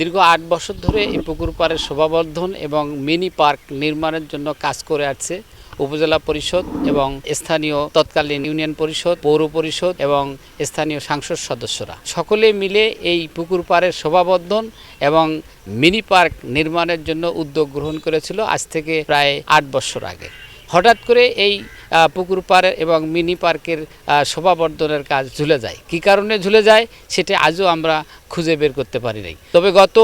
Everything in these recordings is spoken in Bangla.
দীর্ঘ আট বছর ধরে এই পুকুর পাড়ের শোভাবর্ধন এবং মিনি পার্ক নির্মাণের জন্য কাজ করে আসছে উপজেলা পরিষদ এবং স্থানীয় তৎকালীন ইউনিয়ন পরিষদ, পৌর পরিষদ এবং স্থানীয় সাংসদ সদস্যরা। সকলে মিলে এই পুকুর পাড়ের শোভাবর্ধন এবং মিনি পার্ক নির্মাণের জন্য উদ্যোগ গ্রহণ করেছিল আজ থেকে প্রায় আট বছর আগে। হঠাৎ করে এই পুকুর পাড় এবং মিনি পার্কের শোভাবর্ধনের কাজ ঝুলে যায়। কী কারণে ঝুলে যায় সেটা আজও আমরা খুঁজে বের করতে পারি নাই। তবে গত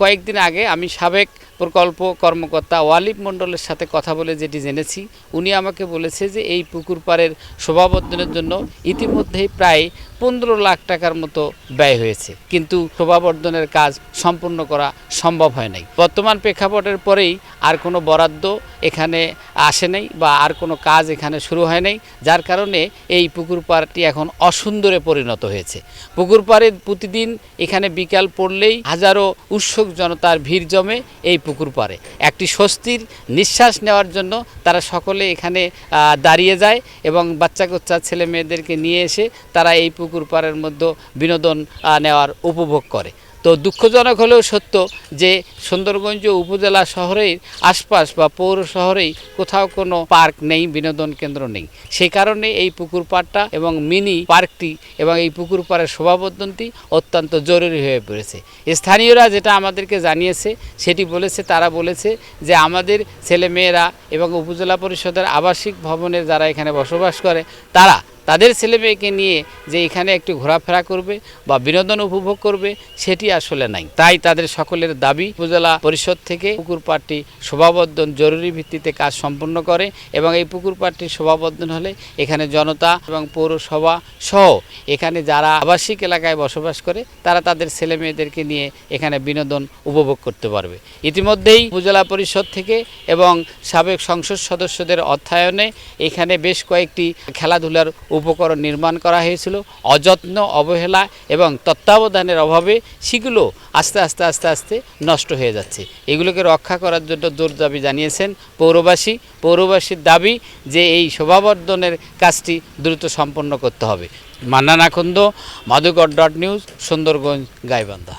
কয়েকদিন আগে আমি সাবেক প্রকল্প কর্মকর্তা ওয়ালিদ মণ্ডলের সাথে কথা বলে যেটি জেনেছি, উনি আমাকে বলেছে যে এই পুকুর পাড়ের শোভাবর্ধনের জন্য ইতিমধ্যেই প্রায় পনেরো লাখ টাকার মতো ব্যয় হয়েছে। কিন্তু শোভাবর্ধনের কাজ সম্পূর্ণ করা সম্ভব হয় নাই। বর্তমান প্রেক্ষাপটের পরেই আর কোনো বরাদ্দ এখানে আসে নাই বা আর কোনো কাজ এখানে শুরু হয় নাই, যার কারণে এই পুকুর পাড়টি এখন অসুন্দরে পরিণত হয়েছে। পুকুর পাড়ে প্রতিদিন এখানে বিকাল পড়লেই হাজারো উৎসুক জনতার ভিড় জমে এই পুকুর পারে একটি স্বস্তির নিঃশ্বাস নেওয়ার জন্য তারা সকলে এখানে দাঁড়িয়ে যায় এবং বাচ্চা কোচ্চা ছেলে মেয়েদেরকে নিয়ে এসে তারা এই পুকুর পাড়ের মধ্যে বিনোদন নেওয়ার, উপভোগ করে। তো দুঃখজনক হলেও সত্য যে সুন্দরগঞ্জ উপজেলা শহরের আশপাশ বা পৌর শহরেই কোথাও কোনো পার্ক নেই, বিনোদন কেন্দ্র নেই। সেই কারণে এই পুকুর পাড়টা এবং মিনি পার্কটি এবং এই পুকুর পাড়ের শোভাবর্ধনটি অত্যন্ত জরুরি হয়ে পড়েছে। স্থানীয়রা যেটা আমাদেরকে জানিয়েছে, সেটি বলেছে, তারা বলেছে যে আমাদের ছেলে মেয়েরা এবং উপজেলা পরিষদের আবাসিক ভবনের যারা এখানে বসবাস করে, তারা তাদের ছেলে মেয়েকে নিয়ে যে এখানে একটু ঘোরাফেরা করবে বা বিনোদন উপভোগ করবে, সেটি আসলে নাই। তাই তাদের সকলের দাবি, উপজেলা পরিষদ থেকে পুকুর পাড়টি শোভাবর্ধন জরুরি ভিত্তিতে কাজ সম্পন্ন করে এবং এই পুকুর পাড়টি শোভাবর্ধন হলে এখানে জনতা এবং পৌরসভা সহ এখানে যারা আবাসিক এলাকায় বসবাস করে, তারা তাদের ছেলে মেয়েদেরকে নিয়ে এখানে বিনোদন উপভোগ করতে পারবে। ইতিমধ্যেই উপজেলা পরিষদ থেকে এবং সাবেক সংসদ সদস্যদের অর্থায়নে এখানে বেশ কয়েকটি খেলাধুলার উপকরণ নির্মাণ করা হয়েছিল। অযত্ন, অবহেলা এবং তত্ত্বাবধানের অভাবে সেগুলো আস্তে আস্তে আস্তে আস্তে নষ্ট হয়ে যাচ্ছে। এগুলোকে রক্ষা করার জন্য জোর দাবি জানিয়েছেন পৌরবাসী। পৌরবাসীর দাবি যে এই শোভাবর্ধনের কাজটি দ্রুত সম্পন্ন করতে হবে। Mannan Akhand Madhukar dot news Sundarganj Gaibandha.